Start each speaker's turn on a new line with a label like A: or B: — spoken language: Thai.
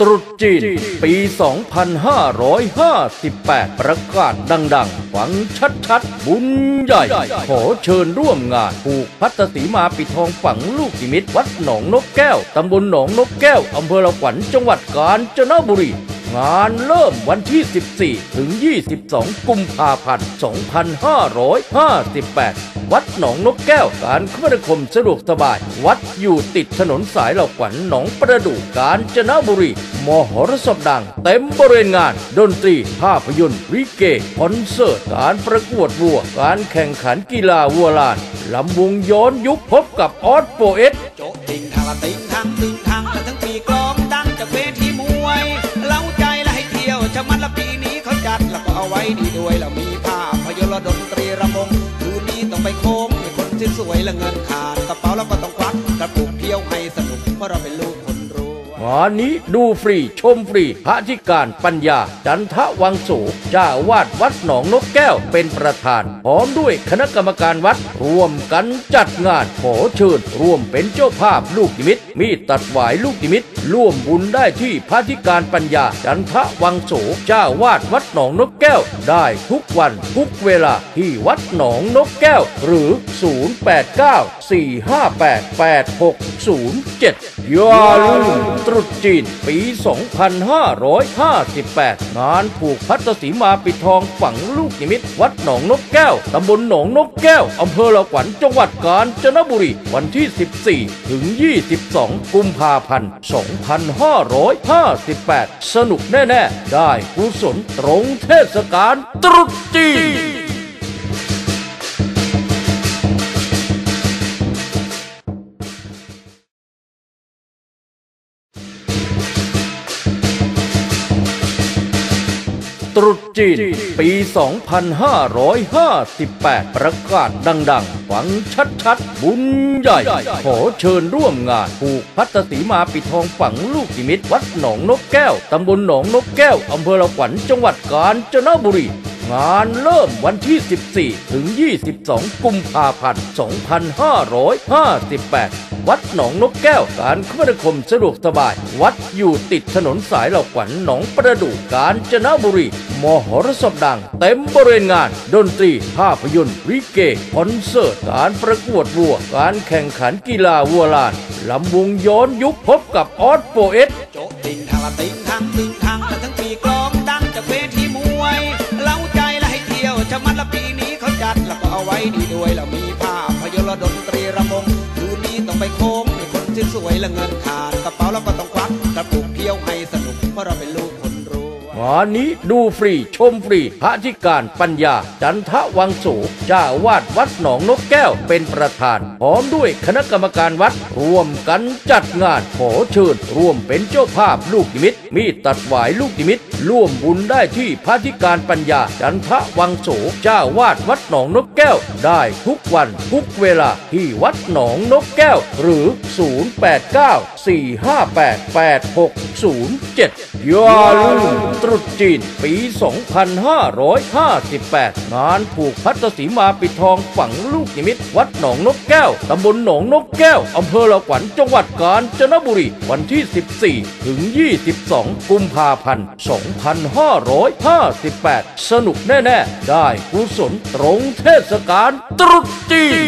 A: ตรุษจีน ปี 2558 ประกาศดังๆ ฟังชัดๆ บุญใหญ่ ขอเชิญร่วมงานผูกพัตสีมาปิดทองฝังลูกนิมิตวัดหนองนกแก้ว ตำบลหนองนกแก้ว อำเภอละขวัญจังหวัดกาญจนบุรี งานเริ่มวันที่ 14 ถึง 22 กุมภาพันธ์ 2558 วัดหนองนกแก้ว การคมนาคมสะดวกสบาย วัดอยู่ติดถนนสายเหล่าขวัญหนองประดู่กาญจนบุรี มหรสพดัง เต็มบริเวณงาน ดนตรี ภาพยนตร์ริเกคอนเสิร์ต การประกวดวัว การแข่งขันกีฬาวัวลานลำวงย้อนยุคพบกับออสโปเอส
B: โจ๊ะติงทางละติงทางตึงทางทั้งปีก ต้องไปโค้งให้คนที่สวยและเงินขาดกระเป๋าแล้วก็ต้องควักกระปุกเที่ยวให้สนุกเพราะเราเป็นลูกคนรวย
A: งานนี้ดูฟรีชมฟรีพระธิการปัญญา จันทวังโสเจ้าวาดวัดหนองนกแก้วเป็นประธานพร้อมด้วยคณะกรรมการวัดร่วมกันจัดงานขอเชิญร่วมเป็นเจ้าภาพลูกนิมิตมีตัดหวายลูกนิมิตร่วมบุญได้ที่พระธิการปัญญา จันทวังโสเจ้าวาดวัดหนองนกแก้ว ได้ทุกวันทุกเวลาที่วัดหนองนกแก้ว หรือ 089 458 8607 อย่าลืมตรุษจีนปี 2558 งานผูกพัตสีมาปิดทองฝังลูกนิมิต วัดหนองนกแก้ว ตำบลหนองนกแก้ว อำเภอละขวัญจังหวัดกาญจนบุรี วันที่ 14 ถึง 22 กุมภาพันธ์2558 สนุกแน่ ๆ ได้กุศลตรงเทศกาลตรุษจีน ตรุษจีน ปี 2558 ประกาศดังๆ ฟังชัดๆ บุญใหญ่ ขอเชิญร่วมงานผูกพัตสีมาปิดทองฝังลูกนิมิตวัดหนองนกแก้ว ตำบลหนองนกแก้ว อำเภอละขวัญจังหวัดกาญจนบุรีงานเริ่มวันที่ 14 ถึง 22 กุมภาพันธ์ 2558 วัดหนองนกแก้ว การคมนาคมสะดวกสบาย วัดอยู่ติดถนนสายเหล่าขวัญหนองประดู่กาญจนบุรี มหรสพดัง เต็มบริเวณงาน ดนตรี ภาพยนตร์ริเกคอนเสิร์ต การประกวดวัว การแข่งขันกีฬาวัวลานลำวงย้อนยุคพบกับออสโปเอส
B: โจติงทางติงทางตึงทางและทั้งปีกลองดังจากเวทีมวยเล่าใจและให้เที่ยวชะมันละปีนี้เขาจัดแล้วก็เอาไว้ดีด้วยแล้วมีภาพยนตร์และดน ไปโค้งให้คนที่สวยและเงินขาดกระเป๋าแล้วก็ต้องควักกระปุกเที่ยวให้สนุกเพราะเราเป็นลูกคนรวย
A: งานนี้ดูฟรีชมฟรีพระธิการปัญญา จันทวังโสเจ้าวาดวัดหนองนกแก้วเป็นประธานพร้อมด้วยคณะกรรมการวัดร่วมกันจัดงานขอเชิญร่วมเป็นเจ้าภาพลูกนิมิตมีดตัดหวายลูกนิมิตร่วมบุญได้ที่พระธิการปัญญา จันทวังโสเจ้าวาดวัดหนองนกแก้ว ได้ทุกวันทุกเวลาที่วัดหนองนกแก้ว หรือ 089 458 8607 อย่าลืมตรุษจีนปี 2558 งานผูกพัตสีมาปิดทองฝังลูกนิมิต วัดหนองนกแก้ว ตำบลหนองนกแก้ว อำเภอละขวัญจังหวัดกาญจนบุรี วันที่ 14 ถึง 22 กุมภาพันธ์2558 สนุกแน่ ๆ ได้กุศลตรงเทศกาลตรุษจีน